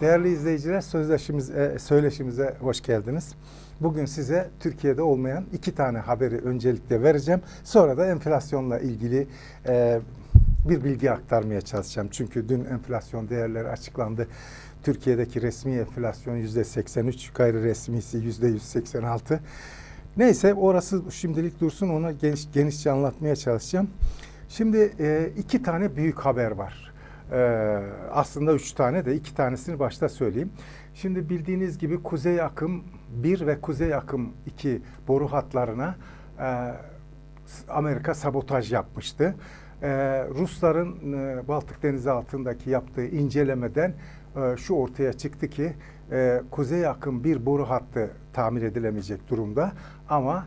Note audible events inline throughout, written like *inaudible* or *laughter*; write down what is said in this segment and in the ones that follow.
Değerli izleyiciler, sözleşimiz, e, söyleşimize hoş geldiniz. Bugün size Türkiye'de olmayan iki tane haberi öncelikle vereceğim. Sonra da enflasyonla ilgili e, bir bilgi aktarmaya çalışacağım. Çünkü dün enflasyon değerleri açıklandı. Türkiye'deki resmi enflasyon yüzde 83, gayri resmisi yüzde 186. Neyse orası şimdilik dursun ona geniş, genişçe anlatmaya çalışacağım. Şimdi e, iki tane büyük haber var. Ee, aslında üç tane de iki tanesini başta söyleyeyim. Şimdi bildiğiniz gibi Kuzey Akım 1 ve Kuzey Akım 2 boru hatlarına e, Amerika sabotaj yapmıştı. E, Rusların e, Baltık Denizi altındaki yaptığı incelemeden e, şu ortaya çıktı ki e, Kuzey Akım 1 boru hattı tamir edilemeyecek durumda ama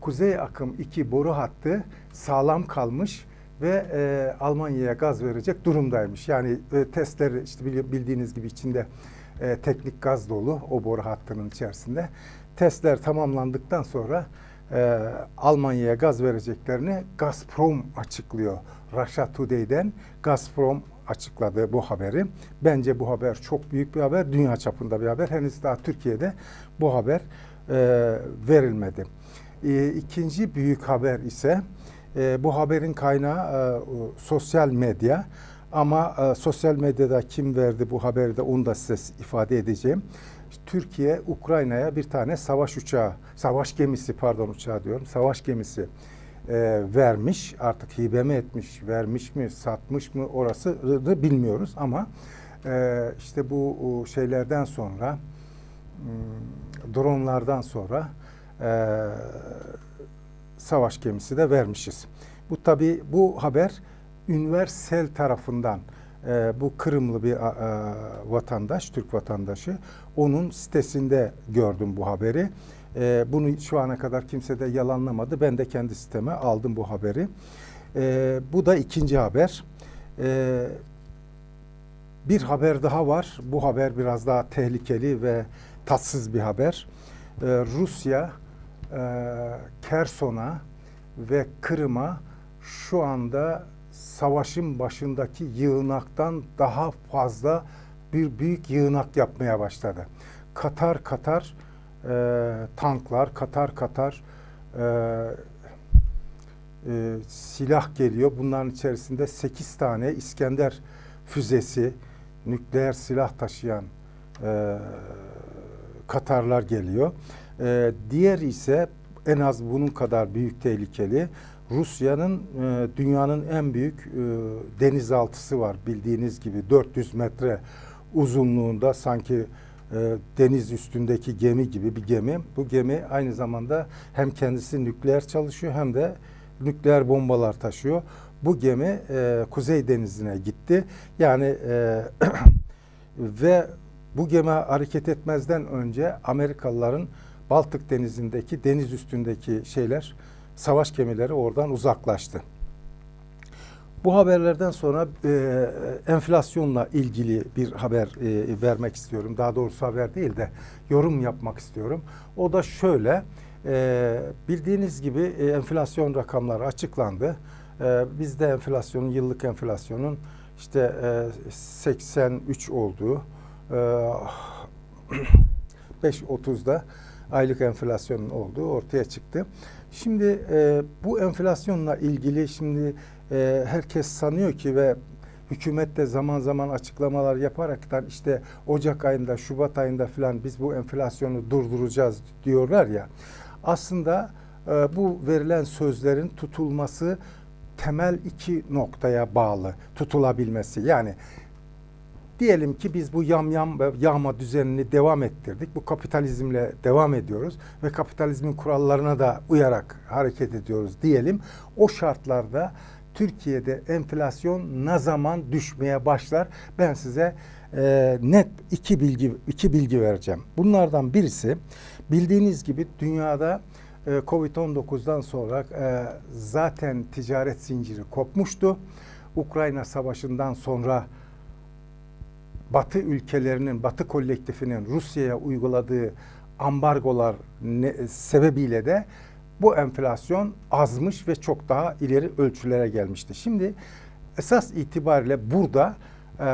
Kuzey Akım 2 boru hattı sağlam kalmış ve e, Almanya'ya gaz verecek durumdaymış. Yani e, testleri işte bildiğiniz gibi içinde e, teknik gaz dolu o boru hattının içerisinde. Testler tamamlandıktan sonra e, Almanya'ya gaz vereceklerini Gazprom açıklıyor. Russia Today'den Gazprom açıkladı bu haberi. Bence bu haber çok büyük bir haber, dünya çapında bir haber. Henüz daha Türkiye'de bu haber e, verilmedi. E, ikinci büyük haber ise e, bu haberin kaynağı e, sosyal medya. Ama e, sosyal medyada kim verdi bu haberi de onu da size ifade edeceğim. Türkiye Ukrayna'ya bir tane savaş uçağı, savaş gemisi pardon uçağı diyorum, savaş gemisi e, vermiş. Artık hibe mi etmiş, vermiş mi, satmış mı orası da bilmiyoruz ama e, işte bu şeylerden sonra hmm, dronlardan sonra e, savaş gemisi de vermişiz. Bu tabi bu haber Üniversel tarafından e, bu Kırımlı bir a, vatandaş, Türk vatandaşı onun sitesinde gördüm bu haberi. E, bunu şu ana kadar kimse de yalanlamadı. Ben de kendi siteme aldım bu haberi. E, bu da ikinci haber. E, bir haber daha var. Bu haber biraz daha tehlikeli ve tatsız bir haber. Ee, Rusya e, Kerson'a ve Kırım'a şu anda savaşın başındaki yığınaktan daha fazla bir büyük yığınak yapmaya başladı. Katar Katar e, tanklar, Katar Katar e, e, silah geliyor. Bunların içerisinde 8 tane İskender füzesi, nükleer silah taşıyan e, Katarlar geliyor. E, diğer ise en az bunun kadar büyük tehlikeli. Rusya'nın e, dünyanın en büyük e, denizaltısı var bildiğiniz gibi 400 metre uzunluğunda sanki e, deniz üstündeki gemi gibi bir gemi. Bu gemi aynı zamanda hem kendisi nükleer çalışıyor hem de nükleer bombalar taşıyor. Bu gemi e, Kuzey Denizi'ne gitti. Yani e, *clears throat* ve bu gemi hareket etmezden önce Amerikalıların Baltık Denizi'ndeki deniz üstündeki şeyler savaş gemileri oradan uzaklaştı. Bu haberlerden sonra e, enflasyonla ilgili bir haber e, vermek istiyorum. Daha doğrusu haber değil de yorum yapmak istiyorum. O da şöyle, e, bildiğiniz gibi e, enflasyon rakamları açıklandı. E, bizde enflasyonun, yıllık enflasyonun işte e, 83 olduğu, e, *clears throat* 5.30'da aylık enflasyonun olduğu ortaya çıktı. Şimdi e, bu enflasyonla ilgili şimdi e, herkes sanıyor ki ve hükümet de zaman zaman açıklamalar yaparaktan işte Ocak ayında, Şubat ayında falan biz bu enflasyonu durduracağız diyorlar ya. Aslında e, bu verilen sözlerin tutulması temel iki noktaya bağlı tutulabilmesi. Yani Diyelim ki biz bu yamyam ve yağma düzenini devam ettirdik. Bu kapitalizmle devam ediyoruz ve kapitalizmin kurallarına da uyarak hareket ediyoruz diyelim. O şartlarda Türkiye'de enflasyon ne zaman düşmeye başlar? Ben size e, net iki bilgi iki bilgi vereceğim. Bunlardan birisi bildiğiniz gibi dünyada e, Covid-19'dan sonra e, zaten ticaret zinciri kopmuştu. Ukrayna Savaşı'ndan sonra Batı ülkelerinin, Batı kolektifinin Rusya'ya uyguladığı ambargolar ne, sebebiyle de bu enflasyon azmış ve çok daha ileri ölçülere gelmişti. Şimdi esas itibariyle burada e,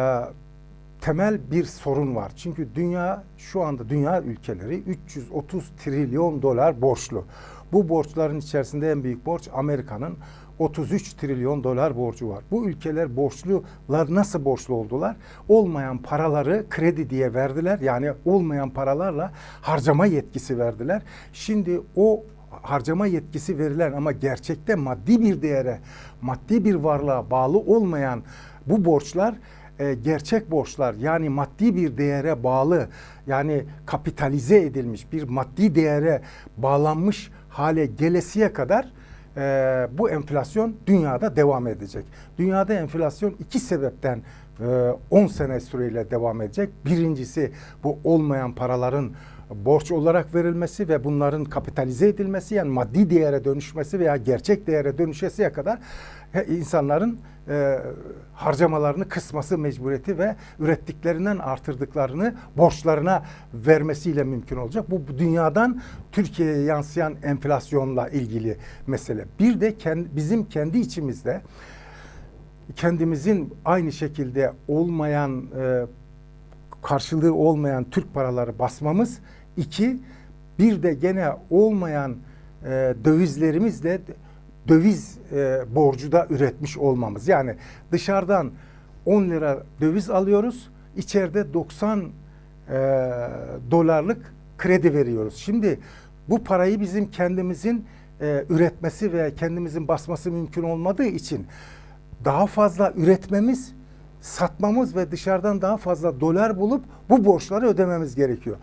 temel bir sorun var. Çünkü dünya şu anda dünya ülkeleri 330 trilyon dolar borçlu. Bu borçların içerisinde en büyük borç Amerika'nın 33 trilyon dolar borcu var. Bu ülkeler borçlular nasıl borçlu oldular? Olmayan paraları kredi diye verdiler. Yani olmayan paralarla harcama yetkisi verdiler. Şimdi o harcama yetkisi verilen ama gerçekte maddi bir değere, maddi bir varlığa bağlı olmayan bu borçlar e, gerçek borçlar yani maddi bir değere bağlı yani kapitalize edilmiş bir maddi değere bağlanmış hale gelesiye kadar e, bu enflasyon dünyada devam edecek. Dünyada enflasyon iki sebepten e, 10 sene süreyle devam edecek. Birincisi bu olmayan paraların borç olarak verilmesi ve bunların kapitalize edilmesi yani maddi değere dönüşmesi veya gerçek değere dönüşesiye kadar insanların e, harcamalarını kısması mecburiyeti ve ürettiklerinden artırdıklarını borçlarına vermesiyle mümkün olacak. Bu, bu dünyadan Türkiye'ye yansıyan enflasyonla ilgili mesele. Bir de kendi, bizim kendi içimizde kendimizin aynı şekilde olmayan e, karşılığı olmayan Türk paraları basmamız. İki bir de gene olmayan e, dövizlerimizle döviz e, borcu da üretmiş olmamız. Yani dışarıdan 10 lira döviz alıyoruz. içeride 90 e, dolarlık kredi veriyoruz. Şimdi bu parayı bizim kendimizin e, üretmesi ve kendimizin basması mümkün olmadığı için daha fazla üretmemiz, satmamız ve dışarıdan daha fazla dolar bulup bu borçları ödememiz gerekiyor.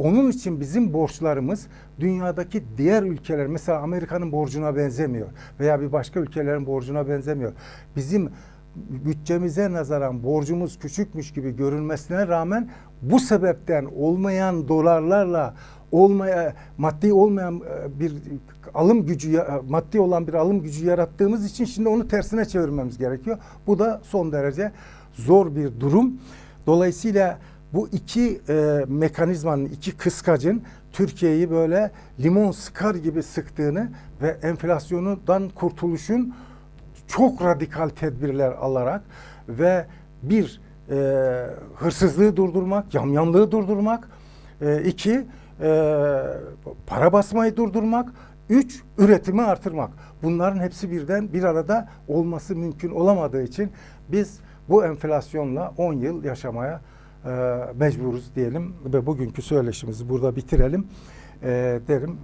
Onun için bizim borçlarımız dünyadaki diğer ülkeler mesela Amerika'nın borcuna benzemiyor veya bir başka ülkelerin borcuna benzemiyor. Bizim bütçemize nazaran borcumuz küçükmüş gibi görünmesine rağmen bu sebepten olmayan dolarlarla olmaya maddi olmayan e, bir alım gücü ya- maddi olan bir alım gücü yarattığımız için şimdi onu tersine çevirmemiz gerekiyor. Bu da son derece zor bir durum. Dolayısıyla bu iki e, mekanizmanın, iki kıskacın Türkiye'yi böyle limon sıkar gibi sıktığını ve enflasyondan kurtuluşun çok radikal tedbirler alarak ve bir e, hırsızlığı durdurmak, yamyamlığı durdurmak, e, iki e, para basmayı durdurmak, üç üretimi artırmak. Bunların hepsi birden bir arada olması mümkün olamadığı için biz bu enflasyonla 10 yıl yaşamaya mecburuz diyelim ve bugünkü söyleşimizi burada bitirelim e, derim.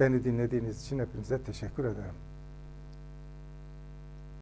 Beni dinlediğiniz için hepinize teşekkür ederim.